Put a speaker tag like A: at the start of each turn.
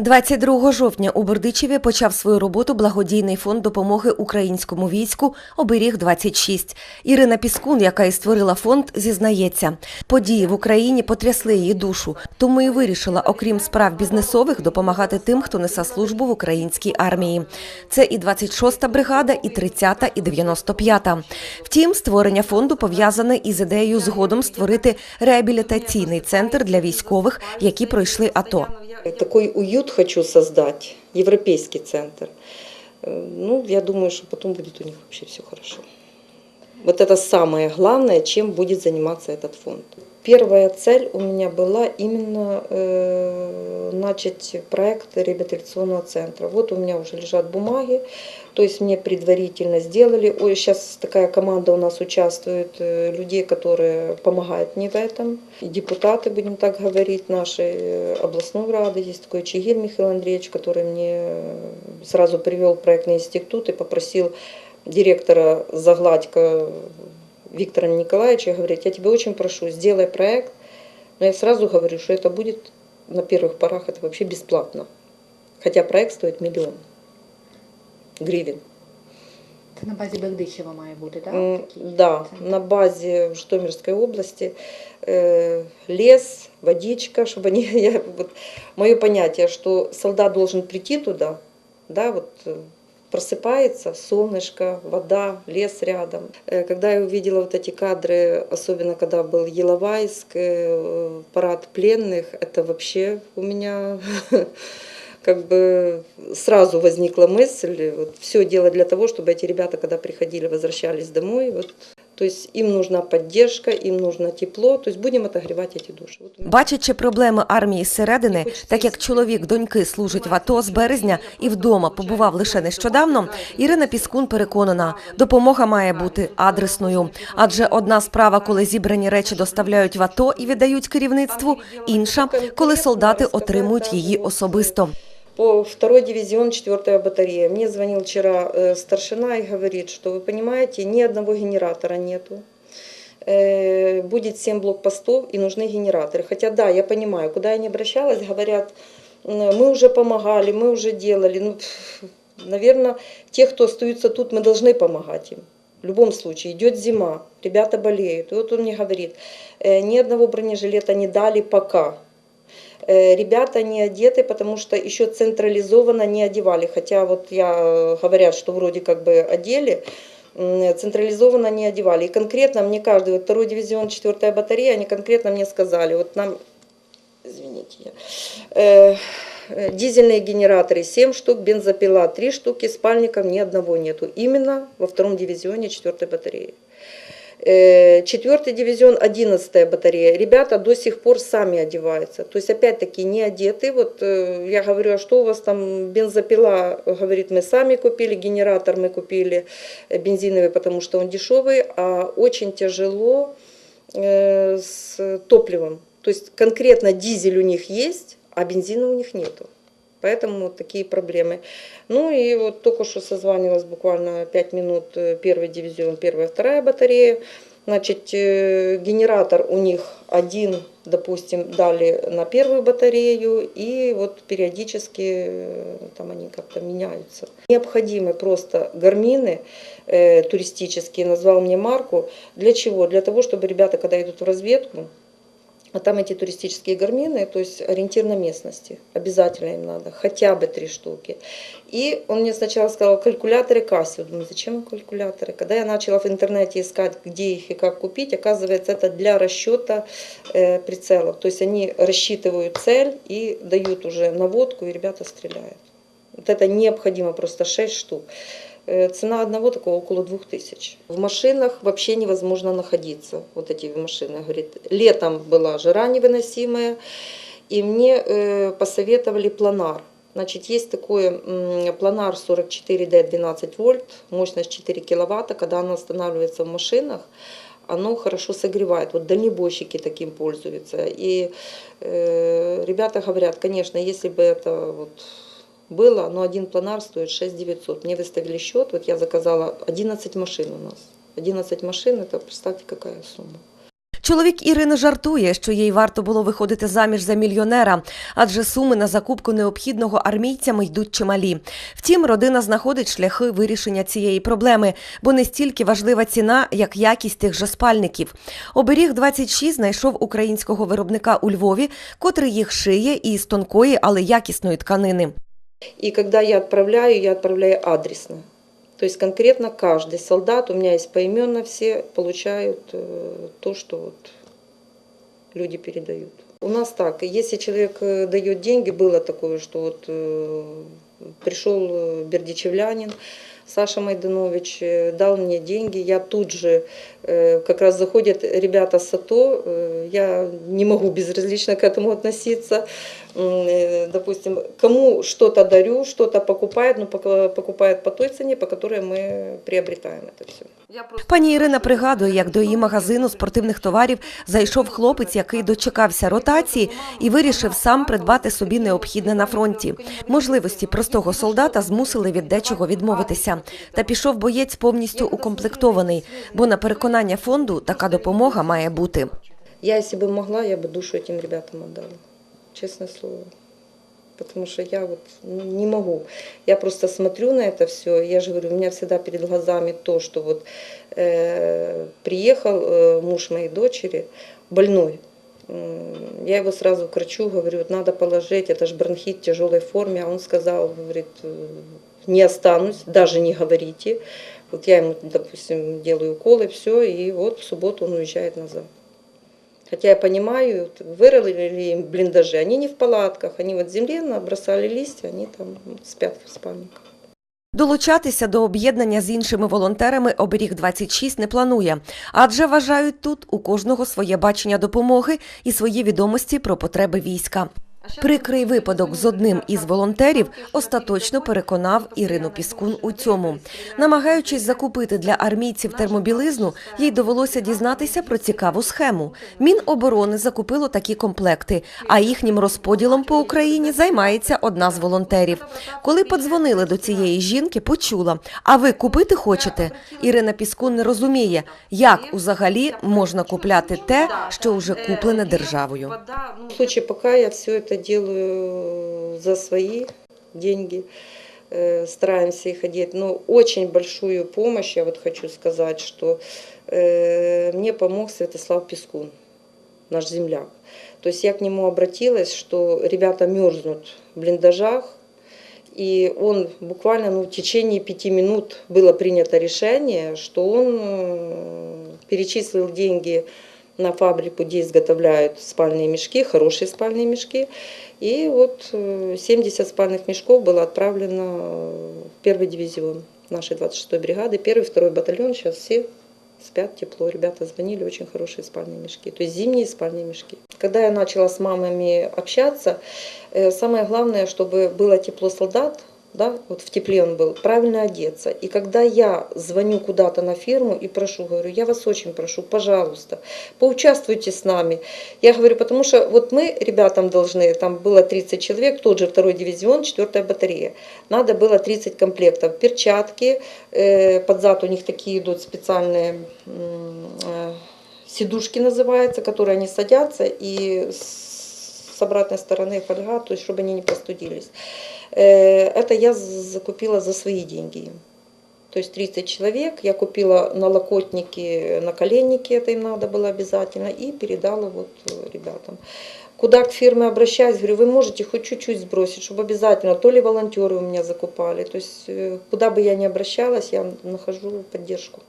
A: 22 жовтня у Бердичеві почав свою роботу благодійний фонд допомоги українському війську Оберіг 26 Ірина Піскун, яка і створила фонд, зізнається, події в Україні потрясли її душу, тому і вирішила, окрім справ бізнесових, допомагати тим, хто несе службу в українській армії. Це і 26-та бригада, і 30-та, і 95-та. Втім, створення фонду пов'язане із ідеєю згодом створити реабілітаційний центр для військових, які пройшли АТО.
B: Такой уют хочу создать, европейский центр. Э, Ну, я думаю, что потом будет у них вообще все хорошо. Вот это самое главное, чем будет заниматься этот фонд. Первая цель у меня была именно э, начать проект реабилитационного центра. Вот у меня уже лежат бумаги, то есть мне предварительно сделали. Ой, сейчас такая команда у нас участвует, э, людей, которые помогают мне в этом. И депутаты, будем так говорить, нашей э, областной рады. Есть такой Чигирь Михаил Андреевич, который мне э, сразу привел проектный институт и попросил директора Загладько Виктора Николаевича говорит, я тебя очень прошу, сделай проект, но я сразу говорю, что это будет на первых порах это вообще бесплатно. Хотя проект стоит миллион гривен.
C: Це на базі Бердичева має бути, так?
B: Да,
C: центр?
B: на базе в Житомирской области э, лес, водичка, чтобы они, я, вот, мое понятие, что солдат должен прийти туда, да, вот э, просыпается, солнышко, вода, лес рядом. Э, Когда я увидела вот эти кадры, особенно когда был Еловайск, э, парад пленных, это вообще у меня как бы сразу возникла мысль, вот, все делать для того, чтобы эти ребята, когда приходили, возвращались домой, вот, то есть им нужна поддержка, им нужно тепло, то есть будем отогревать эти души.
A: Бачачи проблеми армії зсередини, так як чоловік доньки служить в АТО з березня і вдома побував лише нещодавно, Ірина Піскун переконана, допомога має бути адресною. Адже одна справа, коли зібрані речі доставляють в АТО і віддають керівництву, інша, коли солдати отримують її особисто.
B: Второй дивизион, четвертая батарея. Мне звонил вчера э, старшина и говорит, что вы понимаете, ни одного генератора нету. Э, будет 7 блокпостов и нужны генераторы. Хотя да, я понимаю, куда я не обращалась, говорят, «М, мы уже помогали, мы уже делали. Ну, наверное, те, кто остаются тут, мы должны помогать им. В любом случае, идет зима, ребята болеют. И вот он мне говорит, «Э, ни одного бронежилета не дали пока. Э, Ребята не одеты, потому что еще централизованно не одевали. Хотя вот я э, говорят, что вроде как бы одели, централизованно не одевали. И конкретно мне каждый, вот второй дивизион, четвертая батарея, они конкретно мне сказали, вот нам, извините, я, э, э, дизельные генераторы 7 штук, бензопила 3 штуки, спальников ни одного нету. Именно во втором дивизионе четвертой батареи. Э, Четвертый дивизион, 11 батарея. Ребята до сих пор сами одеваются. То есть, опять-таки, не одеты. Вот э, я говорю, а что у вас там бензопила? Говорит, мы сами купили, генератор мы купили э, бензиновый, потому что он дешевый. А очень тяжело с топливом. То есть, конкретно дизель у них есть, а бензина у них нету. Поэтому вот такие проблемы. Ну и вот только что созванивалась буквально 5 минут э, первый дивизион, первая, вторая батарея. Значит, э, генератор у них один, допустим, дали на первую батарею, и вот периодически э, там они как-то меняются. Необходимы просто гармины э, туристические, назвал мне марку. Для чего? Для того, чтобы ребята, когда идут в разведку, а там эти туристические гармины, то есть ориентир на местности. Обязательно им надо, хотя бы три штуки. И он мне сначала сказал, калькуляторы Casio. Думаю, зачем калькуляторы? Когда я начала в интернете искать, где их и как купить, оказывается, это для расчета э, прицелов. То есть они рассчитывают цель и дают уже наводку, и ребята стреляют. Вот это необходимо, просто 6 штук. Э, Цена одного такого около 2000. В машинах вообще невозможно находиться. Вот эти машины. Говорит, летом была жара невыносимая, и мне э, посоветовали планар. Значит, есть такой планар 44D 12 вольт, мощность 4 киловатта. Когда оно останавливается в машинах, оно хорошо согревает. Вот дальнобойщики таким пользуются. И э, ребята говорят, конечно, если бы это вот было, но один планар стоит 6 900. Мне выставили счет, вот я заказала 11 машин у нас. 11 машин, это представьте, какая сумма.
A: Чоловік Ірини жартує, що їй варто було виходити заміж за мільйонера, адже суми на закупку необхідного армійцями йдуть чималі. Втім, родина знаходить шляхи вирішення цієї проблеми, бо не стільки важлива ціна, як якість тих же спальників. Оберіг 26 знайшов українського виробника у Львові, котрий їх шиє із тонкої, але якісної тканини.
B: И когда я отправляю, я отправляю адресно. То есть конкретно каждый солдат, у меня есть поименно все, получают э, то, что вот люди передают. У нас так, если человек э, дает деньги, было такое, что вот э, пришел бердичевлянин, Саша Майданович дал мне деньги, я тут же, как раз заходят ребята с АТО, я не могу безразлично к этому относиться, допустим, кому что-то дарю, что-то покупает, но пока- покупает по той цене, по которой мы приобретаем это все.
A: Пані Ірина пригадує, як до її магазину спортивних товарів зайшов хлопець, який дочекався ротації і вирішив сам придбати собі необхідне на фронті. Можливості простого солдата змусили від дечого відмовитися. Та пішов боєць повністю укомплектований, бо на переконання фонду така допомога має бути.
B: Я, если бы могла, я бы душу этим ребятам отдала, Честное слово. Потому что я вот ну, не могу. Я просто смотрю на это все. Я же говорю, у меня всегда перед глазами то, что вот э, приехал э, муж моей дочери больной. Я его сразу к врачу говорю, вот надо положить, это же бронхит в тяжелой форме. А он сказал, говорит, э, не останусь, даже не говорите. Вот я ему, допустим, делаю уколы, все, и вот в субботу он уезжает назад. Хотя я понимаю, вырыли им блиндажи, они не в палатках, они вот в земле набросали листья, они там спят в спальниках.
A: Долучатися до об'єднання з іншими волонтерами оберіг 26 не планує, адже вважають тут у кожного своє бачення допомоги і свої відомості про потреби війська. Прикрий випадок з одним із волонтерів остаточно переконав Ірину Піскун у цьому. Намагаючись закупити для армійців термобілизну, їй довелося дізнатися про цікаву схему. Міноборони закупило такі комплекти, а їхнім розподілом по Україні займається одна з волонтерів. Коли подзвонили до цієї жінки, почула: а ви купити хочете? Ірина Піскун не розуміє, як взагалі можна купляти те, що вже куплене державою.
B: В случае, пока я все это делаю за свои деньги, э, стараемся их одеть. Но очень большую помощь, я вот хочу сказать, что э, мне помог Святослав Пескун, наш земляк. То есть я к нему обратилась, что ребята мерзнут в блиндажах, и он буквально ну, в течение пяти минут было принято решение, что он э, перечислил деньги на фабрику, где изготовляют спальные мешки, хорошие спальные мешки. И вот э, 70 спальных мешков было отправлено в первый дивизион нашей 26-й бригады. Первый, второй батальон сейчас все спят тепло. Ребята звонили, очень хорошие спальные мешки. То есть зимние спальные мешки. Когда я начала с мамами общаться, э, самое главное, чтобы было тепло солдат, да, вот в тепле он был, правильно одеться. И когда я звоню куда-то на фирму и прошу, говорю, я вас очень прошу, пожалуйста, поучаствуйте с нами. Я говорю, потому что вот мы ребятам должны, там было 30 человек, тот же второй дивизион, 4 батарея. Надо было 30 комплектов, перчатки, э, под зад у них такие идут специальные э, сидушки называются, которые они садятся и с с обратной стороны фольга, то есть чтобы они не простудились. Э, Это я закупила за свои деньги. То есть 30 человек, я купила налокотники, наколенники, это им надо было обязательно, и передала вот э, ребятам. Куда к фирме обращаюсь, говорю, вы можете хоть чуть-чуть сбросить, чтобы обязательно, то ли волонтеры у меня закупали, то есть э, куда бы я ни обращалась, я нахожу поддержку.